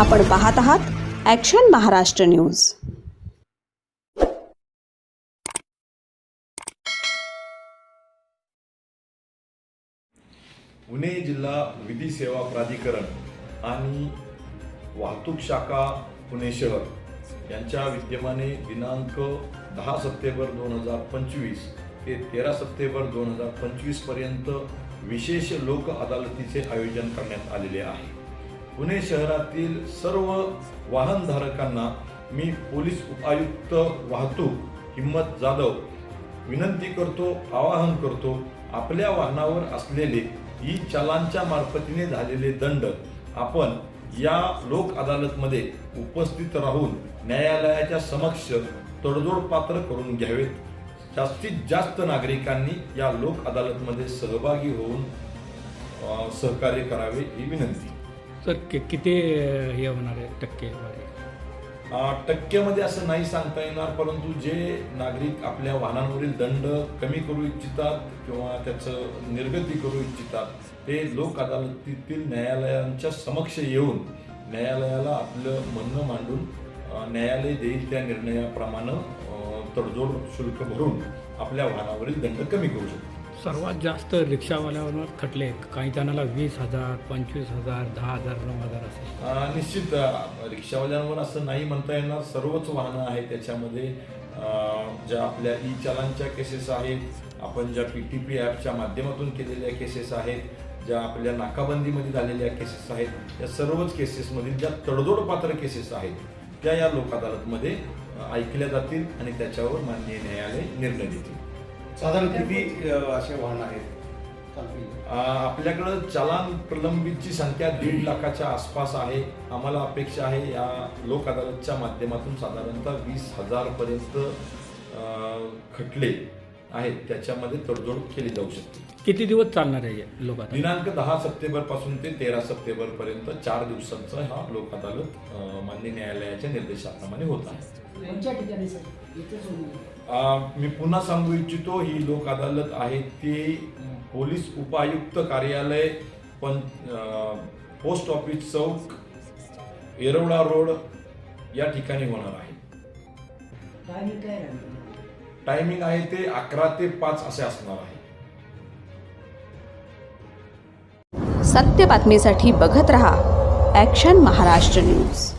आपण पाहत आहात ॲक्शन महाराष्ट्र न्यूज पुणे जिल्हा विधी सेवा प्राधिकरण आणि वाहतूक शाखा पुणे शहर यांच्या विद्यमाने दिनांक दहा सप्टेंबर दोन हजार पंचवीस ते तेरा सप्टेंबर दोन हजार पंचवीसपर्यंत विशेष लोक अदालतीचे आयोजन करण्यात आलेले आहे. पुणे शहरातील सर्व वाहनधारकांना मी पोलीस उपायुक्त वाहतूक हिम्मत जाधव विनंती करतो आवाहन करतो आपल्या वाहनावर असलेले ई चलांच्या मार्फतीने झालेले दंड आपण या लोक अदालतमध्ये उपस्थित राहून न्यायालयाच्या समक्ष तडजोड पात्र करून घ्यावेत. जास्तीत जास्त नागरिकांनी या लोक अदालतमध्ये सहभागी होऊन सहकार्य करावे ही विनंती. सर कि- किती हे होणार आहे टक्केवारी टक्क्यामध्ये असं नाही सांगता येणार परंतु जे नागरिक आपल्या वाहनांवरील दंड कमी करू इच्छितात किंवा त्याचं निर्गती करू इच्छितात ते लोक अदालतीतील न्यायालयांच्या समक्ष येऊन न्यायालयाला आपलं म्हणणं मांडून न्यायालय देईल त्या निर्णयाप्रमाणे तडजोड शुल्क भरून आपल्या वाहनावरील दंड कमी करू शकतो सर्वात जास्त रिक्षावाल्यावर खटले. काही जणाला वीस हजार पंचवीस हजार दहा हजार नऊ हजार असे. निश्चित रिक्षावाल्यांवर असं नाही म्हणता येणार. सर्वच वाहनं आहेत त्याच्यामध्ये. ज्या आपल्या ई चलांच्या केसेस आहेत. आपण ज्या पी टी पी ॲपच्या माध्यमातून केलेल्या केसेस आहेत. ज्या आपल्या नाकाबंदीमध्ये झालेल्या केसेस आहेत. या सर्वच केसेसमधील ज्या तडजोड पात्र केसेस आहेत त्या या लोक अदालतमध्ये ऐकल्या जातील आणि त्याच्यावर माननीय न्यायालय निर्णय देतील. साधारण किती असे वाहन आहेत? आपल्याकडं चलान प्रलंबितची संख्या दीड लाखाच्या आसपास आहे. आम्हाला अपेक्षा आहे या लोक अदालतच्या माध्यमातून साधारणतः वीस हजार पर्यंत खटले. आहेत त्याच्यामध्ये तडजोड केली जाऊ शकते. किती दिवस चालणार आहे लोक दिनांक दहा सप्टेंबरपासून ते तेरा सप्टेंबर पर्यंत चार दिवसांचा हा लोक अदालत अ, मान्य न्यायालयाच्या निर्देशाप्रमाणे होत आहे. कोणत्या ठिकाणी सर? इथेच होऊन अ, मी पुन्हा सांगू इच्छितो ही लोक अदालत आहे ती पोलीस उपायुक्त कार्यालय पण अ, पोस्ट ऑफिस चौक येरवडा रोड या ठिकाणी होणार आहे. काय राहणार? टायमिंग आहे ते अकरा ते पाच असे असणार आहे. सत्य बातमीसाठी बघत रहा ॲक्शन महाराष्ट्र न्यूज